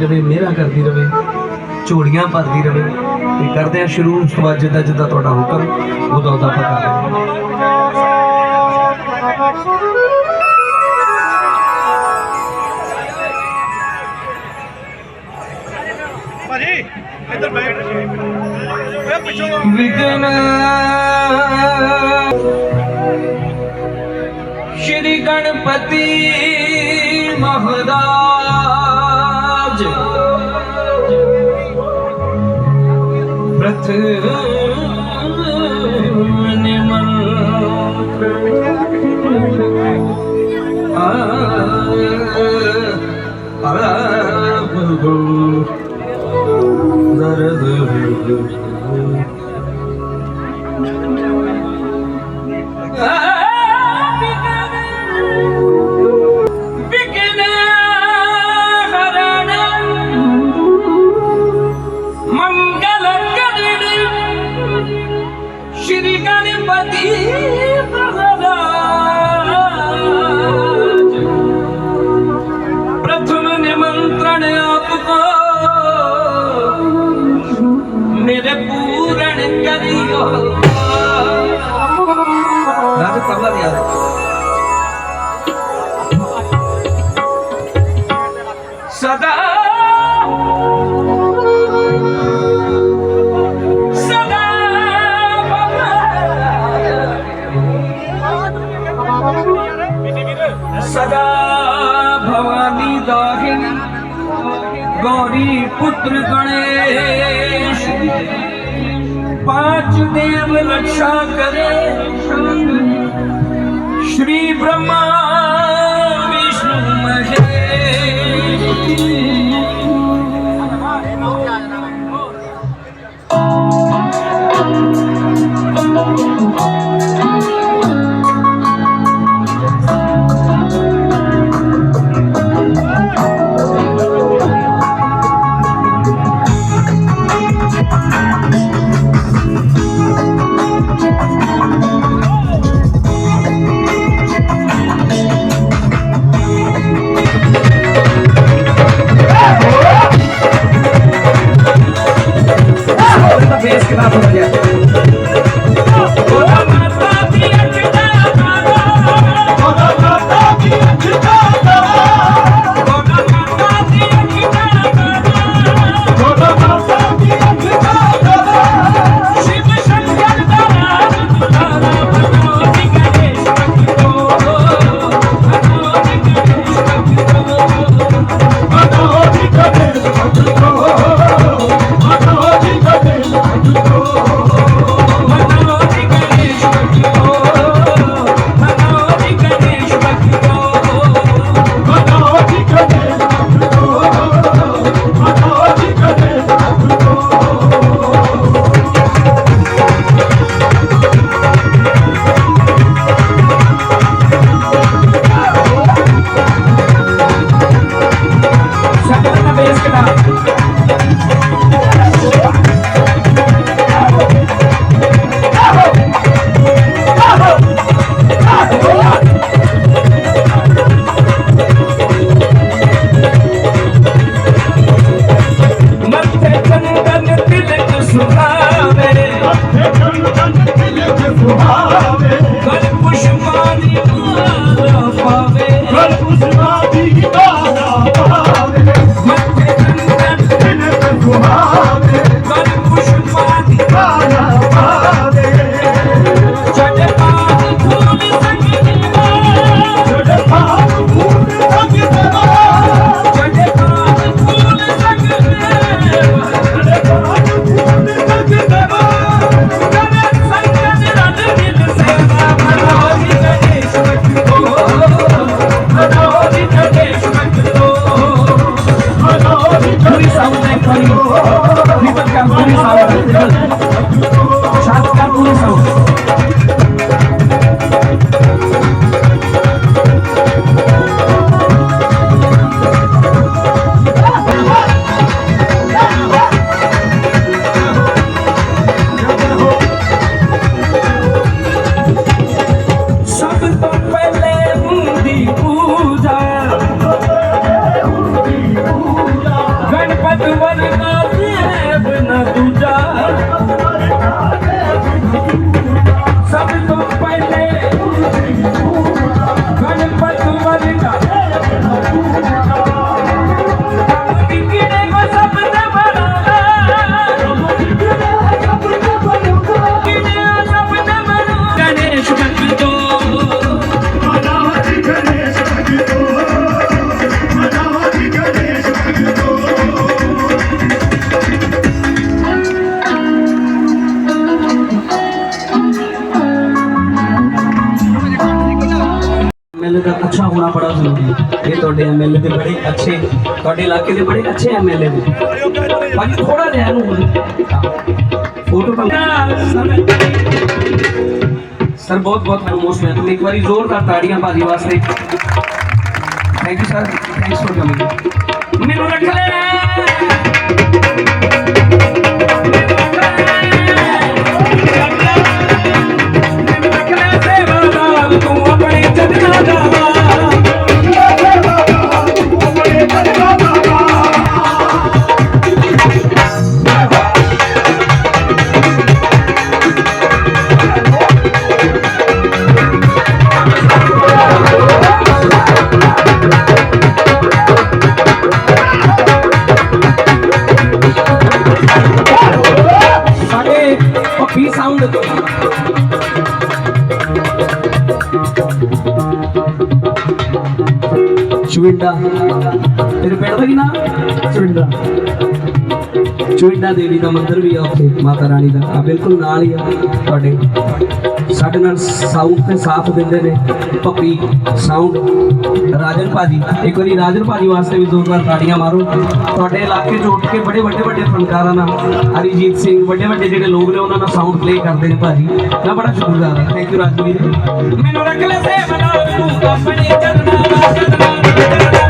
ਰਵੇ ਮਿਹਰਾਂ ਕਰਦੀ ਰਵੇ ਝੋਲੀਆਂ ਭਰਦੀ ਰਵੇ ਤੇ ਕਰਦੇ ਆ ਸ਼ੁਰੂ ਉਸ ਤੋਂ ਬਾਅਦ ਜਿੱਦਾਂ ਜਿੱਦਾਂ ਤੁਹਾਡਾ ਹੁਕਮ ਉਦੋਂ ਆਪਾਂ ਕਰ ਲਾਂਗੇ ਭਾਜੀ ਇੱਧਰ ਬੈਠ। ਓਏ ਪਿੱਛੋਂ। ਵਿਗਨ ਸ਼੍ਰੀ ਗਣਪਤੀ ਮਹਾਰਾਜ 같은 राजा तबला दिया सदा सदा सदा भवानी दाहिनी, गौरी पुत्र गणेश। पाँच देव रक्षा करे। श्री ब्रह्मा विष्णु महेश। Muhammad ਐਮਐਲਏ ਦਾ ਅੱਛਾ ਹੋਣਾ ਬੜਾ ਜ਼ਰੂਰੀ ਹੈ ਇਹ ਤੁਹਾਡੇ ਐਮਐਲਏ ਦੇ ਬੜੇ ਅੱਛੇ ਤੁਹਾਡੇ ਇਲਾਕੇ ਦੇ ਬੜੇ ਅੱਛੇ ਐਮਐਲਏ ਨੇ ਬਾਕੀ ਥੋੜਾ ਜਿਹਾ ਇਹਨੂੰ ਫੋਟੋ ਸਰ ਬਹੁਤ ਬਹੁਤ ਖਰਮੋਸ਼ ਮੈਂ ਤੁਹਾਨੂੰ ਇੱਕ ਵਾਰੀ ਜ਼ੋਰਦਾਰ ਤਾੜੀਆਂ ਬਾਜੀ ਵਾਸਤੇ thank you sir thanks for coming ਮੈਨੂੰ ਰੱਖ ਲੈ చూడండి ఇది పెడదగినా ਚੁਇੰਡਾ ਦੇਵੀ ਦਾ ਮੰਦਿਰ ਵੀ ਆ ਉੱਥੇ, ਮਾਤਾ ਰਾਣੀ ਦਾ। ਆ ਬਿਲਕੁਲ ਨਾਲ ਹੀ ਆ ਤੁਹਾਡੇ। ਸਾਡੇ ਨਾਲ ਸਾਊਂਡ ਤੇ ਸਾਥ ਦਿੰਦੇ ਨੇ ਪੱਪੀ ਸਾਊਂਡ ਰਾਜਨ ਭਾਜੀ, ਇੱਕ ਵਾਰੀ ਰਾਜਨ ਭਾਜੀ ਵਾਸਤੇ ਵੀ ਜ਼ੋਰਦਾਰ ਤਾੜੀਆਂ ਮਾਰੋ। ਤੁਹਾਡੇ ਇਲਾਕੇ ਚ ਉੱਠ ਕੇ ਬੜੇ ਵੱਡੇ ਵੱਡੇ ਫਨਕਾਰਾਂ ਨਾਲ ਹਰੀਜੀਤ ਸਿੰਘ, ਵੱਡੇ ਵੱਡੇ ਜਿਹੜੇ ਲੋਕ ਨੇ, ਉਹਨਾਂ ਨਾਲ ਸਾਊਂਡ ਪਲੇ ਕਰਦੇ ਨੇ ਭਾਜੀ। ਮੈਂ ਬੜਾ ਸ਼ੁਕਰਗੁਜ਼ਾਰ ਹਾਂ। ਥੈਂਕ ਯੂ ਰਾਜਵੀਰ ਮੈਨੂੰ ਰੱਖ ਲੈ ਸੇ ਬਣਾ ਤੂੰ ਆਪਣੇ ਚਰਨਾਂ ਦਾ ਚਰਨਾਂ ਮੈਨੂੰ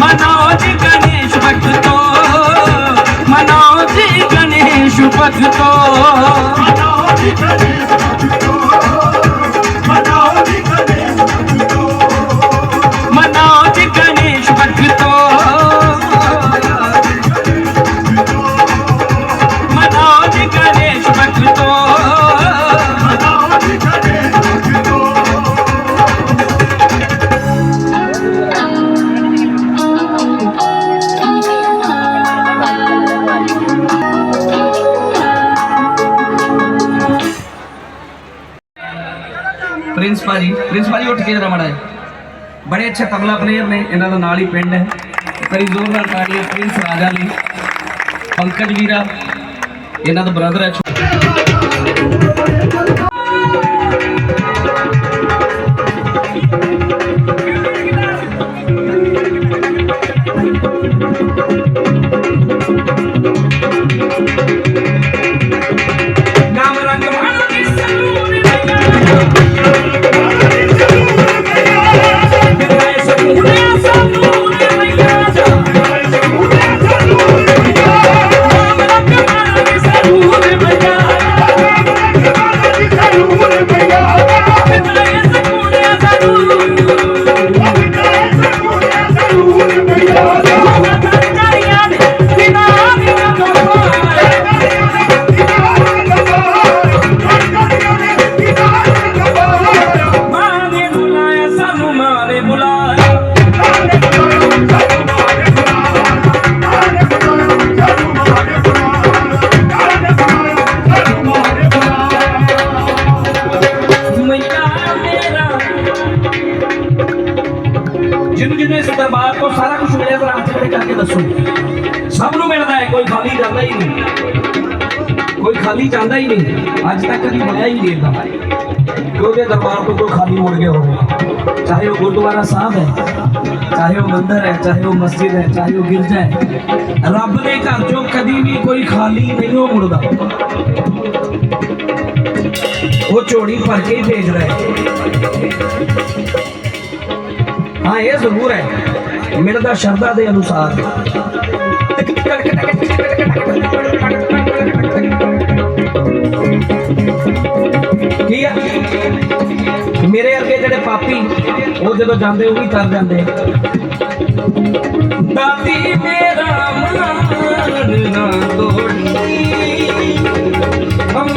मनाओ जी गणेश भक्तो मनाओ जी गणेश भक्तो मनाओ गणेश भक्तो ਬੜੇ ਅੱਛੇ ਤਬਲਾ ਪਲੇਅਰ ਨੇ, ਇਹਨਾਂ ਦਾ ਨਾਲ ਹੀ ਪਿੰਡ ਹੈ। ਕਰੀ ਜ਼ੋਰਦਾਰ ਤਾੜੀਆਂ ਪ੍ਰਿੰਸ ਰਾਜਾ ਲਈ ਪੰਕਜ ਵੀਰਾ, ਇਹਨਾਂ ਦਾ ਬ੍ਰਦਰ ਹੈ। ਦਰਬਾਰ ਤੋਂ ਸਾਰਾ ਕੁਝ ਮਿਲਿਆ ਤਾਂ ਹੱਥ ਖੜੇ ਕਰਕੇ ਦੱਸੋ ਸਭ ਨੂੰ ਮਿਲਦਾ ਹੈ ਕੋਈ ਖਾਲੀ ਜਾਂਦਾ ਹੀ ਨਹੀਂ ਕੋਈ ਖਾਲੀ ਜਾਂਦਾ ਹੀ ਨਹੀਂ ਅੱਜ ਤੱਕ ਕਦੀ ਮਿਲਿਆ ਹੀ ਨਹੀਂ ਏਦਾਂ ਕਿ ਉਹਦੇ ਦਰਬਾਰ ਤੋਂ ਕੋਈ ਖਾਲੀ ਮੁੜ ਗਿਆ ਹੋਵੇ ਚਾਹੇ ਉਹ ਗੁਰਦੁਆਰਾ ਸਾਹਿਬ ਹੈ ਚਾਹੇ ਉਹ ਮੰਦਿਰ ਹੈ ਚਾਹੇ ਉਹ ਮਸਜਿਦ ਹੈ ਚਾਹੇ ਉਹ ਗਿਰਜਾ ਹੈ ਰੱਬ ਦੇ ਘਰ ਚੋਂ ਕਦੀ ਵੀ ਕੋਈ ਖਾਲੀ ਨਹੀਂ ਉਹ ਮੁੜਦਾ ਉਹ ਝੋਲੀ ਭਰ ਕੇ ਹੀ ਭੇਜਦਾ ਹੈ ਹਾਂ, ਇਹ ਜ਼ਰੂਰ ਹੈ। ਮਿਲਦਾ ਸ਼ਰਧਾ ਦੇ ਅਨੁਸਾਰ। ਕੀ ਆ? ਮੇਰੇ ਅੱਗੇ ਜਿਹੜੇ ਪਾਪੀ, ਉਹ ਜਦੋਂ ਜਾਂਦੇ, ਉਹ ਵੀ ਤਰ ਜਾਂਦੇ। ਦਾਦੀ ਮੇਰਾ ਮਾਨ ਤੋੜੀ ਹਮ